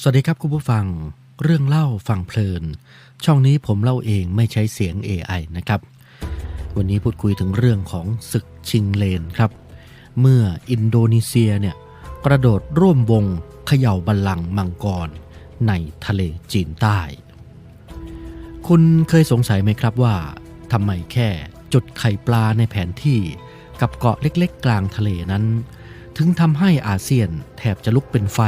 สวัสดีครับคุณผู้ฟัง เรื่องเล่าฟังเพลิน ช่องนี้ผมเล่าเองไม่ใช้เสียง AI นะครับ วันนี้พูดคุยถึงเรื่องของศึกชิงเลนครับ เมื่ออินโดนีเซียเนี่ยกระโดดร่วมวงเขย่าบัลลังก์มังกร ในทะเลจีนใต้ คุณเคยสงสัยไหมครับว่าทำไมแค่จุดไข่ปลาในแผนที่ กับเกาะเล็กๆ กลางทะเลนั้น ถึงทำให้อาเซียนแทบจะลุกเป็นไฟ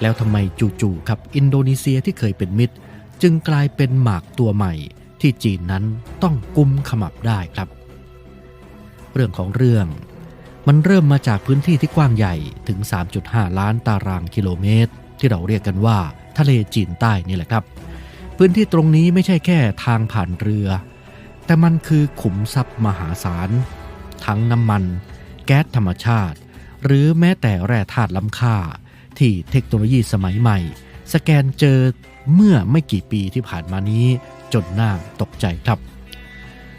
แล้วทำไมจู่ๆครับอินโดนีเซียที่เคยเป็นมิตร จึงกลายเป็นหมากตัวใหม่ที่จีนนั้นต้องกุมขมับได้ครับ เรื่องของเรื่องมันเริ่มมาจากพื้นที่ที่กว้างใหญ่ถึง 3.5 ล้านตารางกิโลเมตร ที่เราเรียกกันว่าทะเลจีนใต้นี่แหละครับ พื้นที่ตรงนี้ไม่ใช่แค่ทางผ่านเรือ แต่มันคือขุมทรัพย์มหาศาล ทั้งน้ำมัน แก๊สธรรมชาติ หรือแม้แต่แร่ธาตุล้ำค่า ที่เทคโนโลยีสมัยใหม่ สแกนเจอเมื่อไม่กี่ปีที่ผ่านมานี้จนน่าตกใจครับ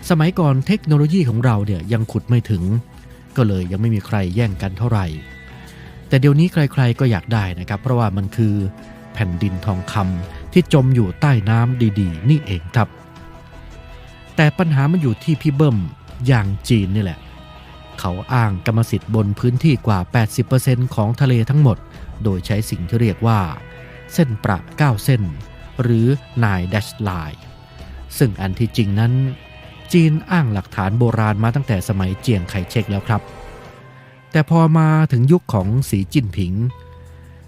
สมัยก่อนเทคโนโลยีของเราเนี่ยยังขุดไม่ถึง ก็เลยยังไม่มีใครแย่งกันเท่าไหร่ แต่เดี๋ยวนี้ใครๆก็อยากได้นะครับ เพราะว่ามันคือแผ่นดินทองคำที่จมอยู่ใต้น้ำดีๆ นี่เองครับ แต่ปัญหามันอยู่ที่พี่เบิ้มอย่างจีนนี่แหละ เขาอ้างกรรมสิทธิ์บนพื้นที่กว่า 80%ของทะเลทั้งหมด โดยใช้สิ่งที่เรียกว่า เส้นประ 9 เส้น หรือนาย dash line ซึ่งอันที่จริงนั้น จีนอ้างหลักฐานโบราณมาตั้งแต่สมัยเจียงไคเชกแล้วครับ แต่พอมาถึงยุคของสีจิ้นผิง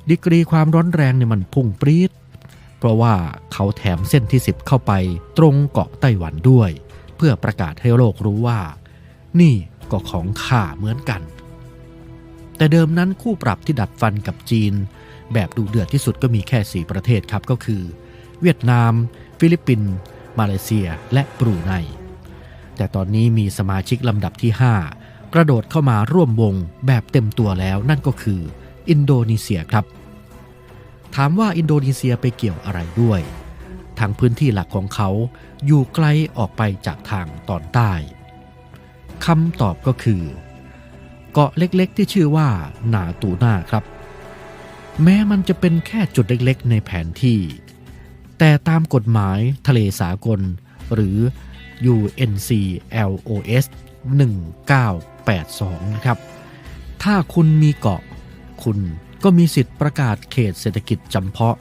ดีกรีความร้อนแรงเนี่ยมันพุ่งปรี๊ดเพราะว่าเขาแถมเส้นที่ 10 เข้าไปตรงเกาะไต้หวันด้วย เพื่อประกาศให้โลกรู้ว่า นี่ ก็ของข้าเหมือนกัน แต่เดิมนั้นคู่ปรับที่ดัดฟันกับจีน แบบดูเดือดที่สุดก็มีแค่ 4 ประเทศครับก็คือ เวียดนาม ฟิลิปปินส์มาเลเซียและบรูไนแต่ตอนนี้มีสมาชิกลำดับที่ 5 กระโดดเข้ามาร่วมวงแบบเต็มตัวแล้วนั่นก็คือ อินโดนีเซียครับ ถามว่าอินโดนีเซียไปเกี่ยวอะไรด้วยทางพื้นที่หลักของเขาอยู่ไกลออกไปจากทางตอนใต้ คำตอบก็คือ เกาะเล็กๆ ที่ชื่อว่านาตูนาครับ แม้มันจะเป็นแค่จุดเล็กๆ ในแผนที่ แต่ตามกฎหมายทะเลสากล หรือ UNCLOS 1982 นะครับ ถ้าคุณมีเกาะ คุณก็มีสิทธิ์ประกาศเขตเศรษฐกิจจำเพาะ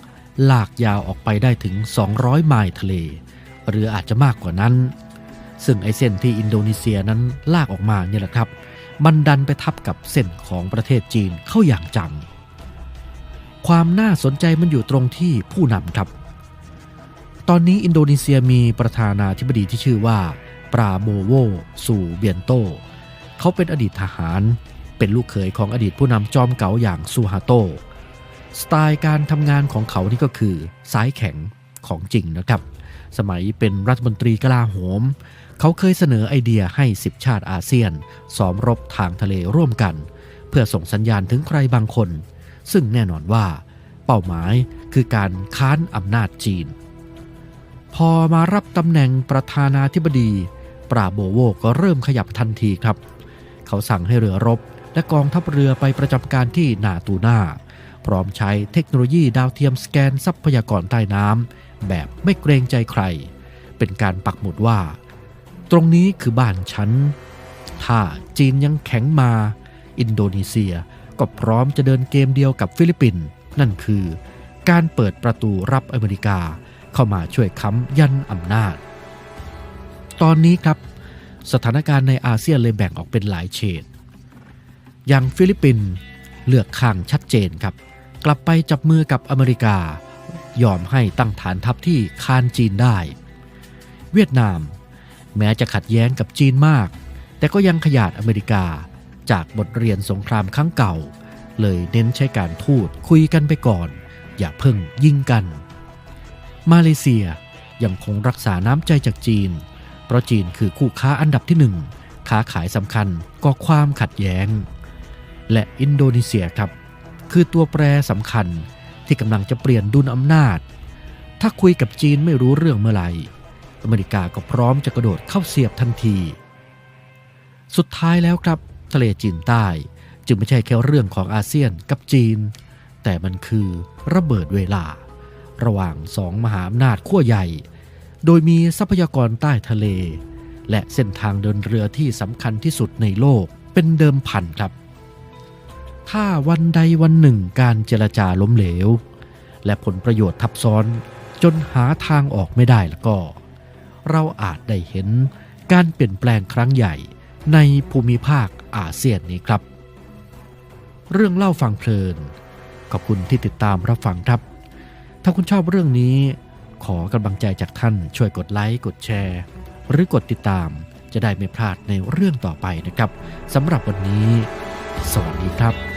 ลากยาวออกไปได้ถึง 200 ไมล์ทะเล หรืออาจจะมากกว่านั้น ซึ่งไอเส้นที่อินโดนีเซียนั้นลากออกมาเนี่ยแหละครับ มันดันไปทับกับเส้นของประเทศจีนเข้าอย่างจัง ความน่าสนใจมันอยู่ตรงที่ผู้นำครับ ตอนนี้อินโดนีเซียมีประธานาธิบดีที่ชื่อว่า ปราโมโว สูเบียนโต เขาเป็นอดีตทหาร เป็นลูกเขยของอดีตผู้นำจอมเก๋าอย่างซูฮาโต สไตล์การทำงานของเขานี่ก็คือซ้ายแข็งของจริงนะครับสมัยเป็นรัฐมนตรีกลาโหม เขาเคยเสนอไอเดียให้ 10 ชาติอาเซียนซ้อมรบทางทะเลร่วมกัน เพื่อส่งสัญญาณถึงใครบางคน ซึ่งแน่นอนว่า เป้าหมายคือการค้านอำนาจจีน พอมารับตำแหน่งประธานาธิบดี ปราโบโวก็เริ่มขยับทันทีครับ เขาสั่งให้เรือรบและกองทัพเรือไปประจำการที่นาตูนาพร้อมใช้เทคโนโลยีดาวเทียมสแกนทรัพยากรใต้น้ำแบบไม่เกรงใจใคร เป็นการปักหมุดว่า ตรงนี้คือบ้านฉัน ถ้าจีนยังแข็งมา อินโดนีเซียก็พร้อมจะเดินเกมเดียวกับฟิลิปปินส์นั่นคือ การเปิดประตูรับอเมริกาเข้ามาช่วยค้ำยันอำนาจ ตอนนี้ครับ สถานการณ์ในอาเซียนเลยแบ่งออกเป็นหลายเฉดอย่างฟิลิปปินส์เลือกข้างชัดเจนครับ กลับไปจับมือกับอเมริกา ยอมให้ตั้งฐานทัพที่คานจีนได้ เวียดนาม แม้จะขัดแย้งกับจีนมาก แต่ก็ยังขยาดอเมริกา จากบทเรียนสงครามครั้งเก่า เลยเน้นใช้การทูตคุยกันไปก่อน อย่าเพิ่งยิงกัน มาเลเซียยังคงรักษาน้ำใจจากจีน เพราะจีนคือคู่ค้าอันดับที่หนึ่งค้าขายสำคัญก็ความขัดแย้ง และอินโดนีเซียครับ คือตัวแปรสำคัญที่กำลังจะเปลี่ยนดุลอำนาจ ถ้าคุยกับจีนไม่รู้เรื่องเมื่อไหร่ อเมริกาก็พร้อมจะกระโดดเข้าเสียบทันที สุดท้ายแล้วครับ ทะเลจีนใต้จึงไม่ใช่แค่เรื่องของอาเซียนกับจีน แต่มันคือระเบิดเวลา ระหว่างสองมหาอำนาจขั้วใหญ่ โดยมีทรัพยากรใต้ทะเล และเส้นทางเดินเรือที่สำคัญที่สุดในโลกเป็นเดิมพันครับ ถ้าวันใดวันหนึ่งการเจรจาล้มเหลว และผลประโยชน์ทับซ้อนจนหาทางออกไม่ได้แล้วก็ เราอาจได้เห็นการเปลี่ยนแปลงครั้งใหญ่ในภูมิภาคอาเซียนนี้ครับ เรื่องเล่าฟังเพลิน ขอบคุณที่ติดตามรับฟังครับ ถ้าคุณชอบเรื่องนี้ ขอกำลังใจจากท่านช่วยกดไลค์กดแชร์ หรือกดติดตามจะได้ไม่พลาดในเรื่องต่อไปนะครับสำหรับวันนี้ สวัสดีครับ